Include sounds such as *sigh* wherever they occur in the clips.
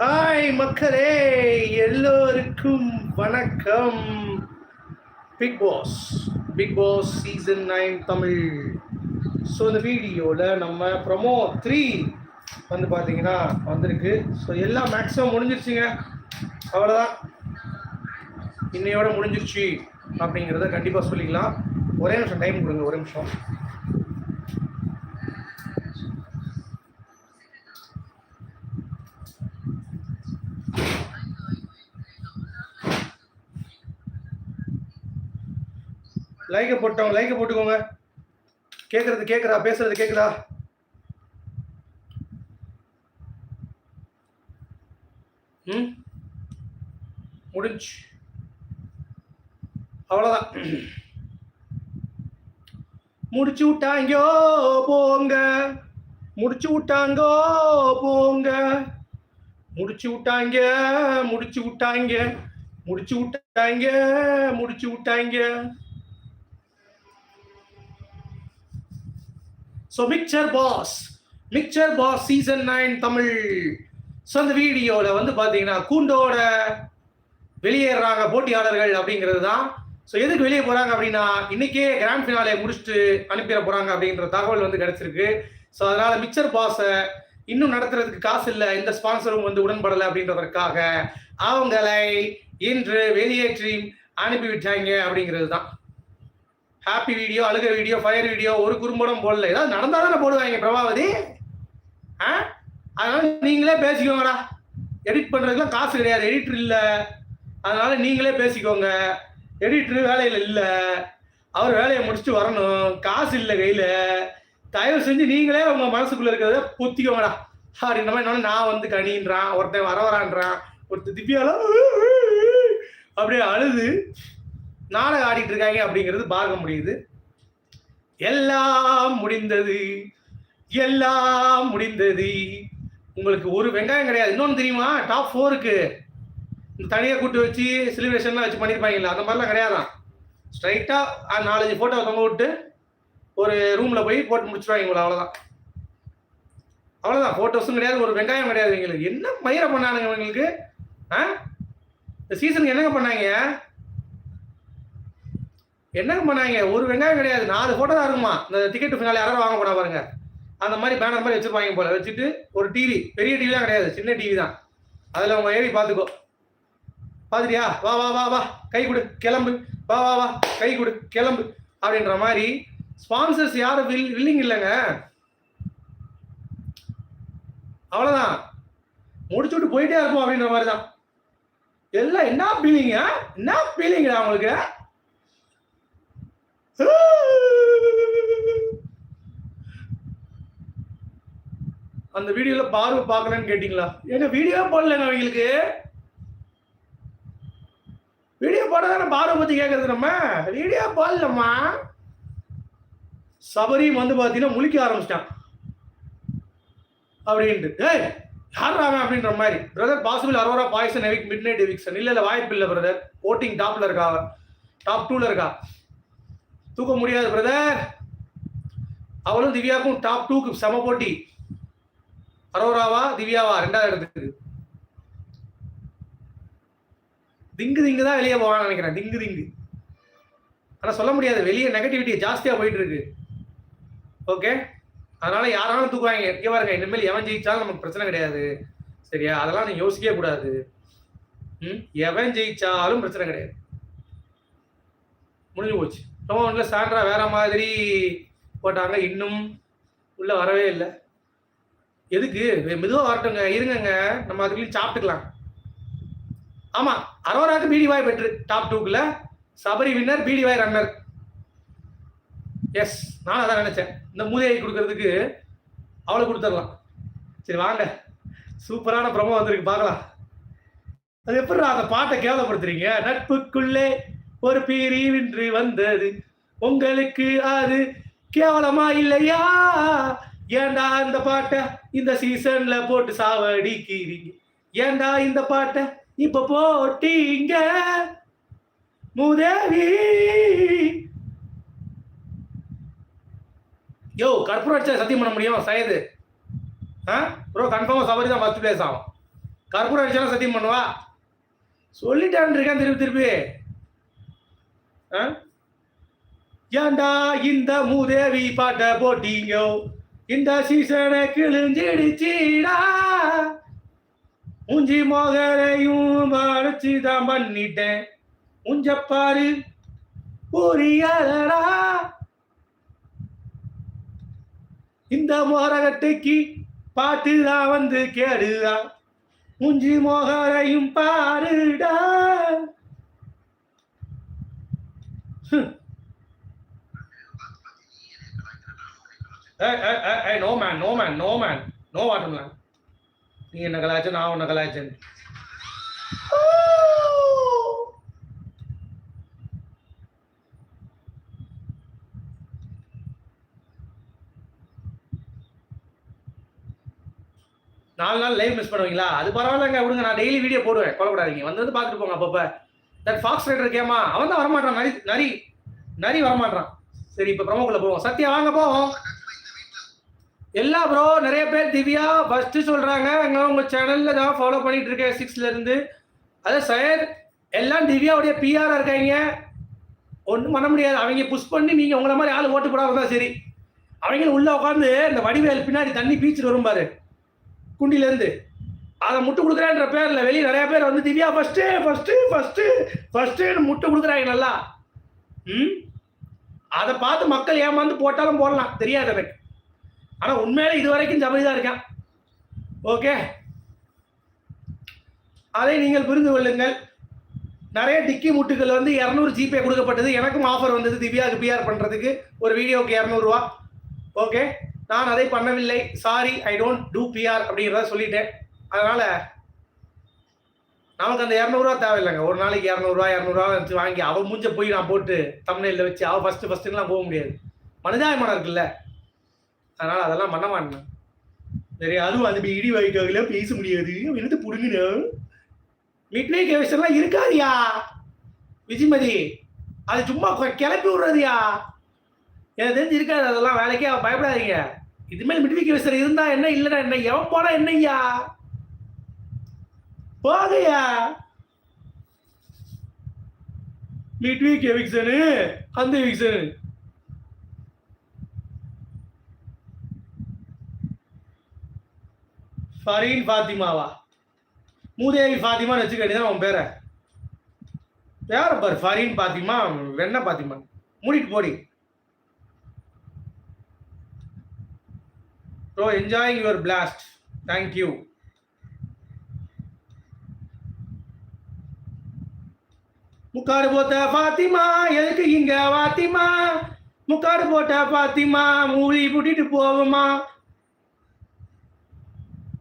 Hi மக்களே எல்லோருக்கும் வணக்கம். Big boss big boss season nine Tamil. So இந்த வீடியோவில் நம்ம ப்ரொமோ த்ரீ வந்து பார்த்தீங்கன்னா வந்திருக்கு. ஸோ எல்லாம் மேக்ஸிமம் முடிஞ்சிருச்சுங்க. அவ்வளோதான் இன்னையோட முடிஞ்சிருச்சு அப்படிங்கிறத கண்டிப்பாக சொல்லிக்கலாம். ஒரே நிமிஷம் டைம் கொடுங்க ஒரே நிமிஷம். லைக்கை போட்டவங்க லைக்கை போட்டுக்கோங்க. கேட்கறது கேட்குறா பேசுறது கேட்குதா ம்? முடிஞ்சு. அவ்வளோதான் முடிச்சு விட்டாங்கோ போங்க. முடிச்சு விட்டாங்கோ போங்க. முடிச்சு விட்டாங்க முடிச்சு விட்டாங்க முடிச்சு விட்டாங்க முடிச்சு விட்டாங்க so mixer boss mixer boss season nine Tamil so அந்த வீடியோவில் வந்து பார்த்தீங்கன்னா கூண்டோட வெளியேறாங்க போட்டியாளர்கள் அப்படிங்கிறது தான். ஸோ எதுக்கு வெளியே போகிறாங்க அப்படின்னா இன்றைக்கே கிராண்ட் ஃபினாலே முடிச்சுட்டு அனுப்பிட போகிறாங்க அப்படின்ற தகவல் வந்து கிடச்சிருக்கு. ஸோ அதனால் மிக்சர் பாஸை இன்னும் நடத்துறதுக்கு காசு இல்லை இந்த ஸ்பான்சரும் வந்து உடன்படலை அப்படின்றதற்காக அவங்களை இன்று வெளியேற்றி அனுப்பிவிட்டாங்க அப்படிங்கிறது தான். ஹாப்பி வீடியோ அழுக வீடியோ ஃபயர் வீடியோ ஒரு குறும்படம் போடல. ஏதாவது நடந்தால் தானே போடுவாங்க பிரபாவதி? ஆ? அதனால நீங்களே பேசிக்கோங்கடா. எடிட் பண்ணுறதுக்குலாம் காசு கிடையாது. எடிட்டர் இல்லை. அதனால நீங்களே பேசிக்கோங்க. எடிட்டர் வேலையில் இல்லை. அவர் வேலையை முடிச்சுட்டு வரணும். காசு இல்லை கையில். தயவு செஞ்சு நீங்களே உங்கள் மனசுக்குள்ளே இருக்கிறத புத்திக்கோங்கடா. அப்படின்ற மாதிரி நான் வந்து கனின்றான் ஒருத்தன் வர வரான்றான். ஒருத்தர் திவ்யாலாம் அப்படியே அழுது. நாடகம் ஆடிட்டு இருக்காங்க அப்படிங்கிறது பார்க்க முடியுது. எல்லாம் முடிந்தது எல்லாம் முடிந்தது. உங்களுக்கு ஒரு வெங்காயம் கிடையாது. இன்னொன்று தெரியுமா? டாப் ஃபோருக்கு இந்த தனியாக கூட்டு வச்சு செலிப்ரேஷன்லாம் வச்சு பண்ணியிருப்பாங்கல்ல அந்த மாதிரிலாம் கிடையாதான் ஸ்ட்ரைட்டாக நாலஞ்சு ஃபோட்டோ தொங்க விட்டு ஒரு ரூமில் போய் போட்டு முடிச்சுருவாங்க உங்களை அவ்வளோதான் அவ்வளோதான் ஃபோட்டோஸும் கிடையாது ஒரு வெங்காயம் கிடையாது எங்களுக்கு என்ன மயிரை பண்ணானுங்க இவங்களுக்கு? ஆ? இந்த சீசனுக்கு என்னங்க பண்ணாங்க? என்னங்க பண்ணாங்க? ஒரு வெங்காயம் கிடையாது. நாலு ஃபோட்டோ தான் இருக்குமா? இந்த டிக்கெட் ஃபினாலே யாரும் வாங்க போனா பாருங்க. அந்த மாதிரி பேனர் மாதிரி வச்சிருப்பாங்க போல. வச்சுட்டு ஒரு டிவி பெரிய டிவிலாம் கிடையாது. சின்ன டிவி தான். அதில் அவங்க ஏறி பார்த்துக்கோ பார்த்துட்டியா வா வா வா வா. கை கொடு. கிளம்பு. வா வா வா. கை கொடு. கிளம்பு. அப்படின்ற மாதிரி ஸ்பான்சர்ஸ் யாரும் வில் வில்லிங் இல்லைங்க. அவ்வளோதான் முடிச்சு விட்டு போயிட்டே இருப்போம் அப்படின்ற மாதிரி தான் எல்லாம் என்ன ஃபீலிங்க என்ன ஃபீலிங்கடா அவங்களுக்கு அந்த வீடியோல பார்வை பார்க்கலன்னு கேட்டிங்களா? ஏங்க வீடியோ போடலங்க அவங்களுக்கு வீடியோ போடாதானே பார்வை பத்தி கேட்கறது நம்ம? வீடியோ போடலம்மா. சபரியும் வந்து பார்த்தீங்கன்னா முழிக்க ஆரம்பிச்சிட்டான். அப்படின்ட்டு. ஏய் யார் அவன் அப்படின்ற மாதிரி. Brother possible Aurora poison evict midnight eviction இல்லை இல்லை வாய்ப்பு இல்லை பிரதர் ஓட்டிங் டாப்ல இருக்கா டாப் டூல இருக்கா? தூக்க முடியாது பிரதர் அவளும் திவ்யாவுக்கும் டாப் டூக்கு சம போட்டி. அரோராவா திவ்யாவா? ரெண்டாவது இடத்துக்கு. திங்கு திங்கு தான் வெளியே போவான்னு நினைக்கிறேன். திங்கு திங்கு. ஆனால் சொல்ல முடியாது. வெளியே நெகட்டிவிட்டி ஜாஸ்தியாக போயிட்டு இருக்கு. ஓகே அதனால யாராலும் தூக்குவாங்க. இங்கே பாருங்க இனிமேல் எவன் ஜெயிச்சாலும் நமக்கு பிரச்சனை கிடையாது. சரியா? அதெல்லாம் நீ யோசிக்கவே கூடாது. ம்? எவன் ஜெயிச்சாலும் பிரச்சனை கிடையாது. முடிஞ்சு போச்சு. ரொம்ப ஒன்றுல சாண்ட்ரா வேற மாதிரி போட்டாங்க. இன்னும் உள்ள வரவே இல்லை. எதுக்கு? மெதுவாக வரட்டுங்க. இருங்கங்க. நம்ம அதுக்குள்ளேயும் சாப்பிட்டுக்கலாம். ஆமா அரோராக்கு பிடி வாய் பெற்று. டாப் டூக்குள்ள சபரி வின்னர் பிடி வாய் ரன்னர் எஸ் நான் அதான் நினைச்சேன். இந்த மூதையை கொடுக்கறதுக்கு அவளை கொடுத்துடலாம். சரி வாங்க. சூப்பரான ப்ரமோ வந்திருக்கு. பார்க்கலாம். அது எப்படி அந்த பாட்டை கேவலப்படுத்துறீங்க? நட்புக்குள்ளே ஒரு பிரிவின்று வந்தது. உங்களுக்கு அது கேவலமா இல்லையா? ஏன்டா இந்த பாட்டை இந்த சீசன்ல போட்டு சாவடிக்கிறீங்க? ஏண்டா இந்த பாட்டை இப்ப போட்டீங்க? மூதேவி! யோ கற்பூரம் அடிச்சா சத்தியம் பண்ண முடியும் சயது? ஆ? ப்ரோ கன்ஃபார்மாக சபரி தான் ஃபஸ்ட் பிளேஸ் ஆகும் கற்பூரம் அடிச்சாலும் சத்தியம் பண்ணுவா? சொல்லிட்டான் இருக்கேன் திருப்பி திருப்பி. ஆ? ஏண்டா இந்த மூதேவி பாட்ட போட்டீங்கோ? இந்த சீசனை கிழிஞ்சிடுச்சீடா உஞ்சி மோகரையும் மறைச்சு தான் பண்ணிட்டேன். முஞ்சப்பாரு புரியலடா இந்த மோரகட்டைக்கு பாட்டு தான் வந்து கேடுதா முஞ்சி மோகரையும் பாருடா. ஹம். ஏய், no man no man no man no no man, நீ என்ன கலாய்ச்ச நான் உன்ன கலாய்ச்சேன் நாலு நாள் லைவ் மிஸ் பண்ணுவீங்களா? அது பரவாயில்லங்க விடுங்க நான் டெய்லி வீடியோ போடுவேன். கொல்லப்படாதீங்க வந்து வந்து பார்த்துட்டு போங்க அப்பப்போ. தட் ஃபாக்ஸ் ரைடர் கேமா அவன் தான் வரமாட்டான். நரி நரி நரி வரமாட்டான். சரி இப்போ ப்ரமோக்குள்ள போவோம். சத்யா வாங்க போவோம். எல்லா ப்ரோ நிறைய பேர் திவ்யா ஃபர்ஸ்ட் சொல்றாங்க. அங்க உங்க சேனல்ல தான் ஃபாலோ பண்ணிட்டு இருக்கேன் சிக்ஸ்ல இருந்து. அதான் சார் எல்லாம் திவ்யாவுடைய பிஆர் இருக்காங்க. ஒன்றும் பண்ண முடியாது. அவங்க புஷ் பண்ணி நீங்க உங்கள மாதிரி ஆள் ஓட்டு போடாம தான் சரி. அவங்க உள்ள உட்காந்து இந்த வடிவேல் பின்னாடி தண்ணி பீச்சில் வரும் பாரு. குண்டில இருந்து. அதை முட்டு கொடுக்குறேன்ற பேர்ல வெளியே நிறைய பேர் வந்து திவ்யா ஃபர்ஸ்ட் ஃபர்ஸ்ட் ஃபர்ஸ்ட் ஃபர்ஸ்ட்னு முட்டு கொடுக்குறாங்க நல்லா. ம்? அதை பார்த்து மக்கள் ஏமாந்து போட்டாலும் போடலாம். தெரியாது எனக்கு ஆனால் உண்மையில இது வரைக்கும் ஜபதி தான் இருக்கேன். ஓகே அதை நீங்கள் புரிந்து கொள்ளுங்கள். நிறைய டிக்கி முட்டுகள் வந்து இரநூறு ஜிபே கொடுக்கப்பட்டது. எனக்கும் ஆஃபர் வந்தது திவ்யாவுக்கு பிஆர் பண்ணுறதுக்கு ஒரு வீடியோக்கு இரநூறுவா. ஓகே நான் அதை பண்ணவில்லை. Sorry I don't do PR அப்படிங்கிறத சொல்லிட்டேன். அதனால் நமக்கு அந்த இரநூறுவா தேவையில்லைங்க. ஒரு நாளைக்கு இரநூறுவா இரநூறுவா வச்சு வாங்கி அவள் மூஞ்ச போய் நான் போட்டு தமிழில் வச்சு அவள் ஃபஸ்ட்டு ஃபஸ்ட்டுலாம் போக முடியாது. மனிதாயமானம் இருக்குல்ல. அதனால அதெல்லாம் பண்ண மாட்டேன். சரி அதுவும் அது இடி வாய்க்காகல பேச முடியாது. என்னது புடுங்கினா? மிட்வே கேவிஸ்லாம் இருக்காதியா? விஜிமதி அது சும்மா கிளப்பி விடுறதுயா? எனக்கு தெரிஞ்சு இருக்காது அதெல்லாம் வேலைக்கே பயப்படாதீங்க. இதுமாரி மிட்வே கேவிஸ்டர் இருந்தா என்ன இல்லைன்னா என்ன? எவன் போனா என்னய்யா போகையா? மிட்வே கேவிக்சனு அந்த விக்சனு. ஃபரீன் ஃபாத்திமாவா? மூதேவி ஃபாத்திமான்னு வச்சுக்க அவன் பேரை. யார் பாரு ஃபரீன் பாத்திமா வெண்ண பாத்திமா மூடிட்டு போடி. Bro enjoying your blast thank you முக்காடு போட்ட பாத்திமா எதுக்கு இங்க வாத்திமா முக்காடு போட்ட பாத்திமா மூடி புட்டிட்டு போவோமா?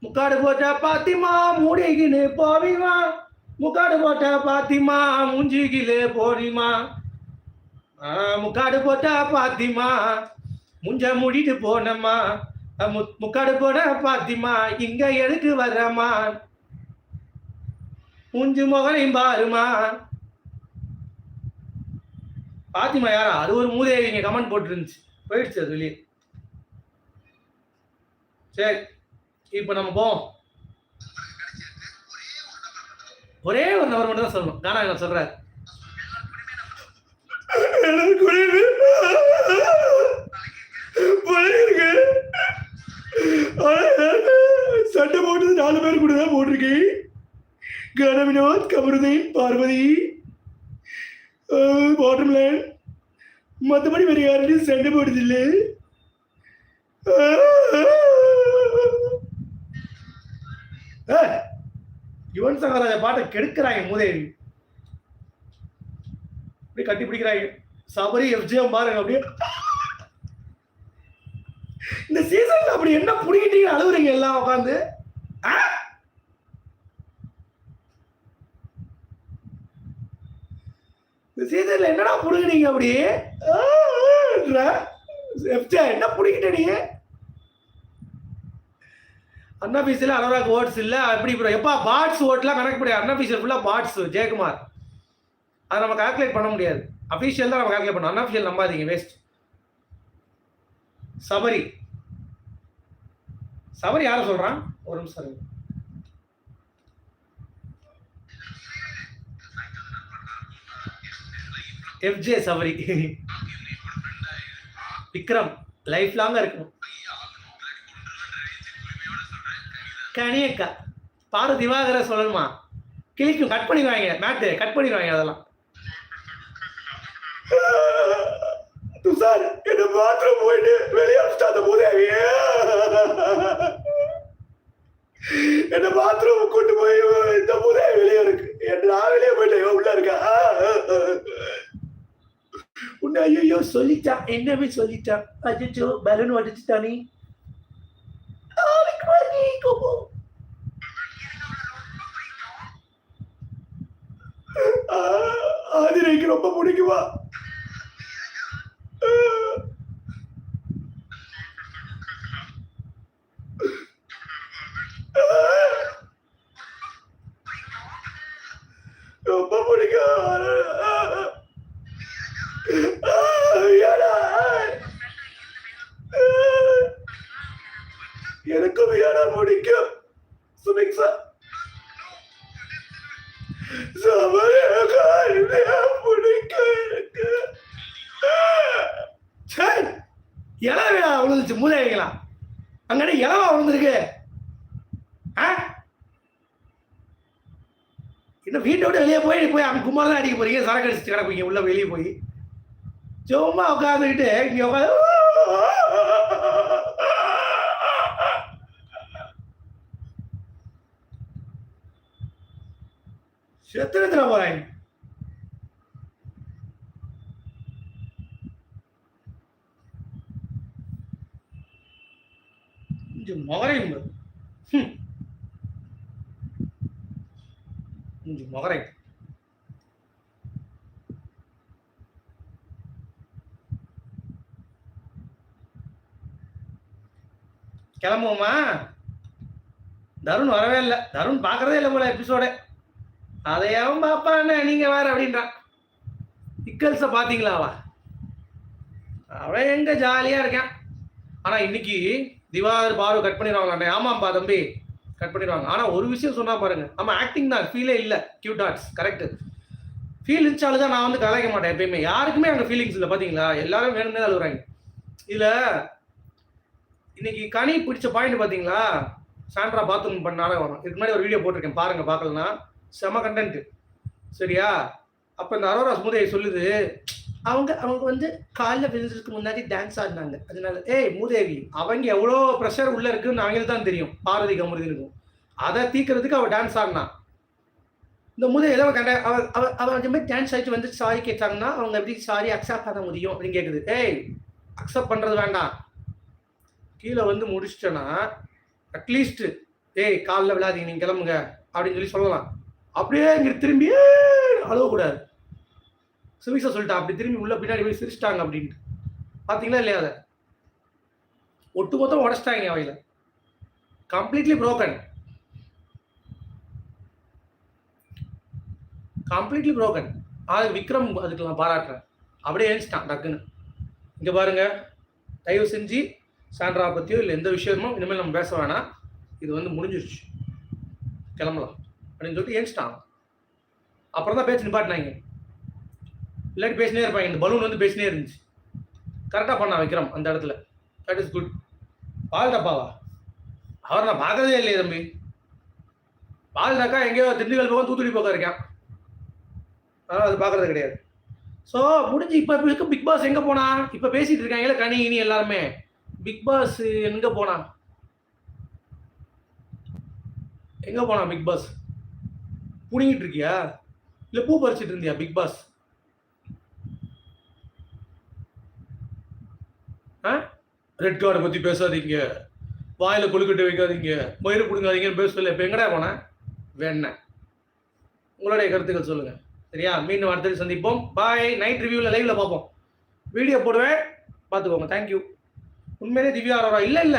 முக்காடு போட்ட பாத்திமா மூடிக்கின்னு போவிமா. முக்காடு போட்ட பாத்திமா முஞ்சிகிலே போறிமா முக்காடு போட்ட பாத்திமா முஞ்ச மூடிட்டு போனம்மா. மு- முக்காடு போட பாத்திமா இங்க எதுக்கு வர்றம்மா? முஞ்சு முகனையும் பாருமா. பாத்திமா யாரா? அது ஒரு மூதேவி இங்க கமெண்ட் போட்டுருந்துச்சு. போயிடுச்சு அது வெளியே. சரி. இப்போ நம்ம போவோம். ஒரே ஒரு நபர் மட்டும் தான் சொல்லணும். கானா என்ன சொல்றாரு. சண்டை போட்டது நாலு பேர் கூட தான் போட்டிருக்கேன் கனவினோத் கமருதீன் பார்வதி. வாட்டர்மேன் மற்றபடி வேறு யார்கிட்டையும் சண்டை போடுறதில்லை யுவன் சங்கராஜ பாட்டை கெடுக்கிறாங்க மூதேவி அப்படியே கட்டி பிடிக்கிறாங்க சபரி எஃப்ஜிஎம் பாருங்க அப்படியே இந்த சீசன்ல அப்படி என்ன புடிக்கிட்டீங்க அழுகுறீங்க எல்லாம் உட்காந்து இந்த சீசன்ல என்னடா புடுங்கினீங்க அப்படி என்ன புடிக்கிட்ட நீங்க அன்அஃபீஷியல் அனோராக் ஓட்ஸ் இல்லை. அப்படி இப்போ எப்பா பாட்ஸ் ஓட்லாம் கணக்கு முடியாது அன்அஃபீஷியல் ஃபுல்லாக பாட்ஸ் ஜெயக்குமார். அதை நம்ம கால்குலேட் பண்ண முடியாது. அஃபீஷியல் தான் நம்ம கால்குலேட் பண்ணோம் அன்அஃபீஷியல் நம்பாதீங்க வேஸ்ட் சபரி சபரி யாரை சொல்கிறான் ஒரு நிமிஷம் எஃப்ஜே சபரி *laughs* விக்ரம். லைஃப் லாங்காக இருக்கணும். கனியக்கா. பாரு திவாகர சொல்லணுமா? கிளிக்கும் கட் பண்ணிடுவாங்க. மேட்டு கட் பண்ணிடுவாங்க அதெல்லாம். துஷார் என்ன பாத்ரூம் போயிட்டு வெளியே அந்த உதவி என்ன பாத்ரூம் கூட்டு போய் இந்த போதே வெளியே இருக்கு. என்ன நான் வெளியே போயிட்டேன் உள்ள இருக்கா? உன்னை ஐயோ சொல்லிட்டான். என்னவே சொல்லிட்டான். அஜிச்சோ பலூன் வடிச்சுட்டானே ஆதிரைக்கு ரொம்ப பிடிக்குமா? ரொம்ப பிடிக்கும். இன்னும் வீட்டை விட்டு வெளியே போய் போய் அங்கே கும்மால தான் அடிக்க போறீங்க. சரக்கு அடிச்சுட்டு கிடப்பீங்க உள்ள வெளியே போய். சும்மா உட்காந்துக்கிட்டு இங்கே உட்காந்து செத்துறதுல போறாங்க மகரையும் பாரு. ஹம். கொஞ்சம் மகரை. கிளம்புவோமா? தருண் வரவே இல்லை. தருண் பார்க்கறதே இல்லை போல எபிசோட அதையாவும் பாப்பான்னு நீங்க வேற அப்படின்றான் இக்கல்ஸை பார்த்தீங்களாவா அவன் எங்க ஜாலியா இருக்கான் ஆனா இன்னைக்கு திவாகர் பாரு கட் பண்ணிடுவாங்களாண்டே ஆமாம்பா தம்பி. கட் பண்ணிடுவாங்க. ஆனா ஒரு விஷயம் சொன்னா பாருங்க. ஆமாம் ஆக்டிங் தான். ஃபீலே இல்ல. கியூட் ஆர்ட்ஸ் கரெக்ட் ஃபீல் இருந்துச்சாலும் தான் நான் வந்து கலாய்க்க மாட்டேன் எப்பயுமே. யாருக்குமே அங்கே ஃபீலிங்ஸ் இல்லை. பாத்தீங்களா? எல்லாரும் வேணும்னே அழுகுறாங்க இதுல இன்னைக்கு கனி பிடிச்ச பாயிண்ட் பாத்தீங்களா? சாண்ட்ரா பாத்ரூம் பண்ண நாடகம் வரும். இதுக்கு முன்னாடி ஒரு வீடியோ போட்டிருக்கேன். பாருங்க பார்க்கலனா செம கண்டென்ட் சரியா? அப்ப இந்த அரோரா ஸ்மூதையை சொல்லுது அவங்க அவங்க வந்து காலில் விழுந்ததுக்கு முன்னாடி டான்ஸ் ஆடினாங்க. அதனால ஏய் மூதேவி அவங்க எவ்வளோ ப்ரெஷர் உள்ள இருக்குன்னு அவங்களுக்கு தான் தெரியும். பார்வதி கமுருதினுக்கும். அதை தீக்கிறதுக்கு அவள் டான்ஸ் ஆடினா. இந்த முதல் ஏதோ கண்ட அவள் அவ அவ அந்த மாதிரி டான்ஸ் ஆகிட்டு வந்து சாரி கேட்டாங்கன்னா அவங்க எப்படி சாரி அக்செப்ட் பண்ண முடியும். அப்படின்னு கேட்குது ஏய் அக்செப்ட் பண்ணுறது வேண்டாம். கீழே வந்து முடிச்சிட்டேன்னா அட்லீஸ்ட் ஏய் காலில் விழாதீங்க நீங்கள் கிளம்புங்க. அப்படின்னு சொல்லி சொல்லலாம். அப்படியே இங்கே திரும்பி அழுவக்கூடாது. சுமிக்ஸா சொல்லிட்டான் அப்படி திரும்பி உள்ள பின்னாடி போய் சிரிச்சிட்டாங்க அப்படின்ட்டு. பார்த்தீங்களா இல்லையா அதை? ஒட்டு மொத்தம் உடச்சிட்டாங்க அவையில் கம்ப்ளீட்லி ப்ரோக்கன் கம்ப்ளீட்லி ப்ரோக்கன் அது விக்ரம் அதுக்கு நான் பாராட்டுறேன். அப்படியே எழுந்துட்டான் டக்குன்னு. இங்கே பாருங்க. தயவு செஞ்சு சாண்ட்ரா பற்றியோ இல்லை எந்த விஷயமோ இனிமேல் நம்ம பேச வேணாம். இது வந்து முடிஞ்சிருச்சு. கிளம்பலாம். அப்படின்னு சொல்லிட்டு ஏஞ்சிட்டான் அப்புறம் தான் பேச்சு நிப்பாட்டினாங்க. இல்லாட்டி பேசினே இருப்பாங்க. இந்த பலூன் வந்து பேசினே இருந்துச்சு. கரெக்டாக பண்ணா விக்ரம் அந்த இடத்துல. தட் இஸ் குட் பால் டப்பாவா? அவர் நான் பார்க்கறதே இல்லையே தம்பி. பால் டக்கா எங்கேயோ திண்டுக்கல் போக தூத்துக்குடி போக இருக்கேன். அதனால் அது பார்க்கறது கிடையாது. ஸோ முடிஞ்சு இப்போ இருக்க பிக் பாஸ் எங்கே போனா? இப்போ பேசிட்டு இருக்காங்களே கனி இனி எல்லாருமே. பிக் பாஸ் எங்கே போனா? எங்கே போனா பிக் பாஸ் புடிங்கிட்டு இருக்கியா? இல்லை பூ பறிச்சிட்டு இருந்தியா பிக் பாஸ் ரெட் கார்டை பற்றி பேசாதீங்க. வாயில் கொழுக்கட்டை வைக்காதீங்க. மயிறு பிடுங்காதீங்கன்னு பேசல இப்போ எங்கடா போனேன் வேணேன் உங்களுடைய கருத்துக்கள் சொல்லுங்கள் சரியா? மீண்டும் அடுத்தது சந்திப்போம். பாய் நைட் ரிவ்யூவில் லைவில் பார்ப்போம். வீடியோ போடுவேன் பார்த்துக்கோங்க. தேங்க்யூ உண்மையிலே திவ்யா ஆரோரா இல்லை இல்லை.